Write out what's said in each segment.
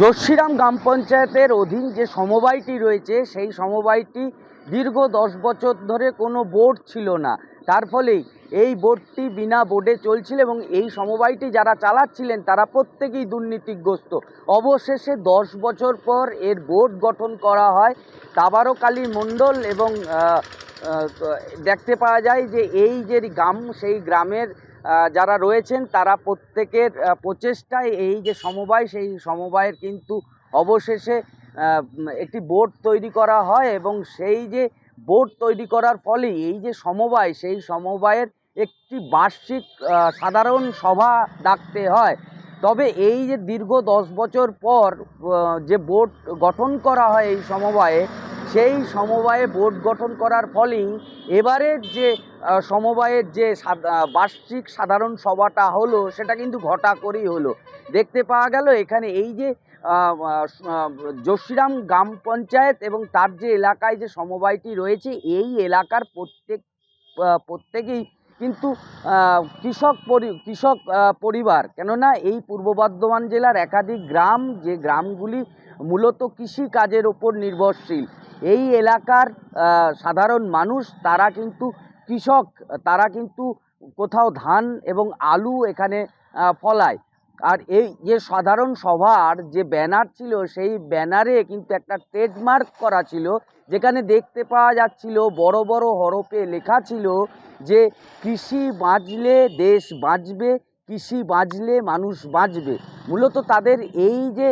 জোশিরাম গ্রাম পঞ্চায়েতের অধীন যে সমবায়টি রয়েছে, সেই সমবায়টি দীর্ঘ দশ বছর ধরে কোনো বোর্ড ছিল না। তার ফলেই এই বোর্ডটি বিনা বোর্ডে চলছিল এবং এই সমবায়টি যারা চালাচ্ছিলেন, তারা প্রত্যেকেই দুর্নীতিগ্রস্ত। অবশেষে দশ বছর পর এর বোর্ড গঠন করা হয়। তাবারকালী মণ্ডল এবং দেখতে পাওয়া যায় যে এই যে গ্রাম, সেই গ্রামের যারা রয়েছেন, তারা প্রত্যেকের প্রচেষ্টায় এই যে সমবায়, সেই সমবায়ের কিন্তু অবশেষে একটি বোর্ড তৈরি করা হয় এবং সেই যে বোর্ড তৈরি করার ফলে এই যে সমবায়, সেই সমবায়ের একটি বার্ষিক সাধারণ সভা ডাকতে হয়। তবে এই যে দীর্ঘ দশ বছর পর যে বোর্ড গঠন করা হয় এই সমবায়ে সেই সমবায়ে বোর্ড গঠন করার ফলেই এবারের যে সমবায়ের যে বার্ষিক সাধারণ সভাটা হলো, সেটা কিন্তু ঘটা করেই হলো। দেখতে পাওয়া গেল এখানে এই যে জোশিরাম গ্রাম পঞ্চায়েত এবং তার যে এলাকায় যে সমবায়টি রয়েছে, এই এলাকার প্রত্যেক প্রত্যেকেই কিন্তু কৃষক পরি, কৃষক পরিবার। কেননা এই পূর্ব বর্ধমান জেলার একাধিক গ্রাম, যে গ্রামগুলি মূলত কৃষি কাজের ওপর নির্ভরশীল। এই এলাকার সাধারণ মানুষ, তারা কিন্তু কৃষক, তারা কিন্তু কোথাও ধান এবং আলু এখানে ফলায়। আর এই যে সাধারণ সভার যে ব্যানার ছিল, সেই ব্যানারে কিন্তু একটা ট্রেডমার্ক করা ছিল, যেখানে দেখতে পাওয়া যাচ্ছিল, বড় বড় হরফে লেখা ছিল যে, কৃষি বাঁচলে দেশ বাঁচবে কৃষি বাঁচলে মানুষ বাঁচবে। মূলত তাদের এই যে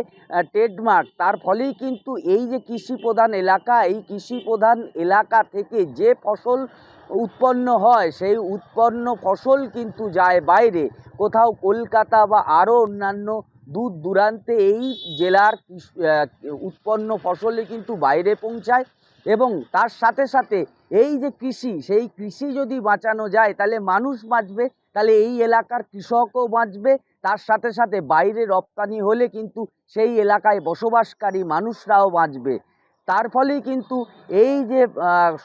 ট্রেডমার্ক, তার ফলেই কিন্তু এই যে কৃষি প্রধান এলাকা, এই কৃষি প্রধান এলাকা থেকে যে ফসল উৎপন্ন হয়, সেই উৎপন্ন ফসল কিন্তু যায় বাইরে। কোথাও কলকাতা বা আরও অন্যান্য দূর দূরান্তে এই জেলার উৎপন্ন ফসলে কিন্তু বাইরে পৌঁছায় এবং তার সাথে সাথে এই যে কৃষি, সেই কৃষি যদি বাঁচানো যায়, তাহলে মানুষ বাঁচবে। তাহলে এই এলাকার কৃষকও বাঁচবে। তার সাথে সাথে বাইরে রপ্তানি হলে কিন্তু সেই এলাকায় বসবাসকারী মানুষরাও বাঁচবে। তার ফলেই কিন্তু এই যে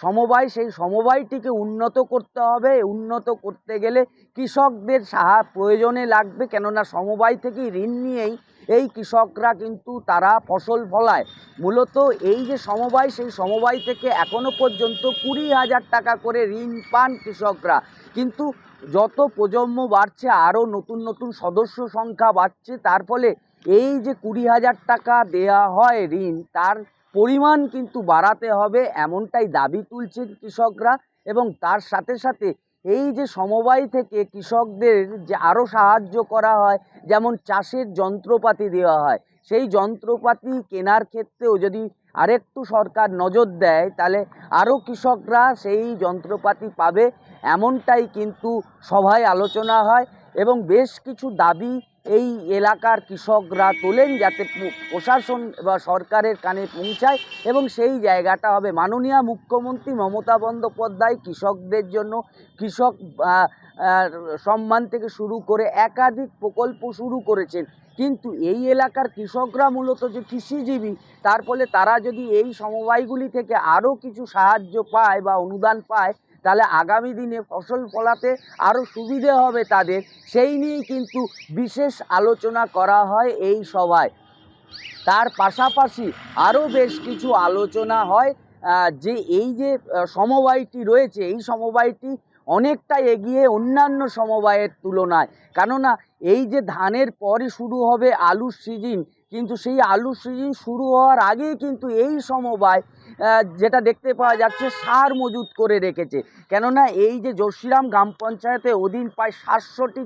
সমবায়, সেই সমবায়টিকে উন্নত করতে হবে। উন্নত করতে গেলে কৃষকদের সাহা প্রয়োজনে লাগবে। কেননা সমবায় থেকেই ঋণ নিয়েই এই কৃষকরা কিন্তু তারা ফসল ফলায়। মূলত এই যে সমবায়, সেই সমবায় থেকে এখনও পর্যন্ত কুড়ি হাজার টাকা করে ঋণ পান কৃষকরা। কিন্তু যত প্রজন্ম বাড়ছে, আরও নতুন নতুন সদস্য সংখ্যা বাড়ছে, তার ফলে এই যে কুড়ি হাজার টাকা দেয়া হয় ঋণ, তার পরিমাণ কিন্তু বাড়াতে হবে এমনটাই দাবি তুলছেন কৃষকরা এবং তার সাথে সাথে এই যে সমবায় থেকে কৃষকদের যে আরও সাহায্য করা হয়, যেমন চাষের যন্ত্রপাতি দেওয়া হয়, সেই যন্ত্রপাতি কেনার ক্ষেত্রেও যদি আরেকটু সরকার নজর দেয়, তাহলে আরও কৃষকরা সেই যন্ত্রপাতি পাবে, এমনটাই কিন্তু সভায় আলোচনা হয় এবং বেশ কিছু দাবি এই এলাকার কৃষকরা তোলেন যাতে প্রশাসন বা সরকারের কানে পৌঁছায় এবং সেই জায়গাটা হবে। মাননীয় মুখ্যমন্ত্রী মমতা বন্দ্যোপাধ্যায় কৃষকদের জন্য কৃষক সম্মান থেকে শুরু করে একাধিক প্রকল্প শুরু করেছেন। কিন্তু এই এলাকার কৃষকরা মূলত যে কৃষিজীবী, তার ফলে তারা যদি এই সমবায়গুলি থেকে আরও কিছু সাহায্য পায় বা অনুদান পায়, তাহলে আগামী দিনে ফসল ফলাতে আরও সুবিধে হবে তাদের। সেই নিয়েই কিন্তু বিশেষ আলোচনা করা হয় এই সভায়। তার পাশাপাশি আরও বেশ কিছু আলোচনা হয় যে এই যে সমবায়টি রয়েছে, এই সমবায়টি অনেকটা এগিয়ে অন্যান্য সমবায়ের তুলনায়। কেননা এই যে ধানের পরই শুরু হবে আলুর সিজন, কিন্তু সেই আলুর সিজন শুরু হওয়ার আগেই কিন্তু এই সমবায় যেটা দেখতে পাওয়া যাচ্ছে সার মজুত করে রেখেছে। কেননা এই যে জোশিরাম গ্রাম পঞ্চায়েতে অধীন প্রায় সাতশোটি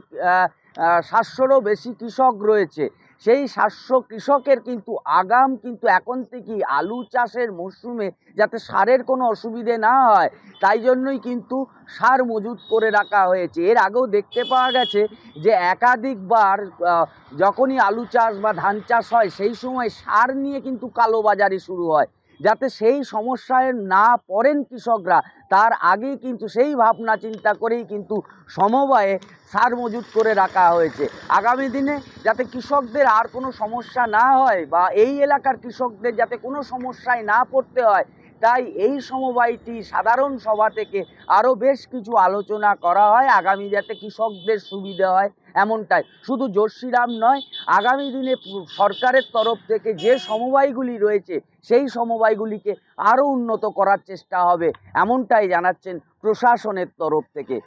সাতশোরও বেশি কৃষক রয়েছে। সেই সাতশো কৃষকের কিন্তু আগাম কিন্তু এখন থেকেই আলু চাষের মরশুমে যাতে সারের কোনো অসুবিধে না হয়, তাই জন্যই কিন্তু সার মজুত করে রাখা হয়েছে। এর আগেও দেখতে পাওয়া গেছে যে একাধিকবার যখনই আলু চাষ বা ধান চাষ হয়, সেই সময় সার নিয়ে কিন্তু কালোবাজারি শুরু হয়। যাতে সেই সমস্যায় না পড়েন কৃষকরা, তার আগেই কিন্তু সেই ভাবনা চিন্তা করেই কিন্তু সমবায়ে সার মজুত করে রাখা হয়েছে। আগামী দিনে যাতে কৃষকদের আর কোনো সমস্যা না হয় বা এই এলাকার কৃষকদের যাতে কোনো সমস্যায় না পড়তে হয় তাই এই সমবায়টি সাধারণ সভা থেকে আরও বেশ কিছু আলোচনা করা হয়, আগামী যাতে কৃষকদের সুবিধা হয় এমনটাই। শুধু জোরশিরাম নয়, আগামী দিনে সরকারের তরফ থেকে যে সমবায়গুলি রয়েছে, সেই সমবায়গুলিকে আরও উন্নত করার চেষ্টা হবে, এমনটাই জানাচ্ছেন প্রশাসনের তরফ থেকে।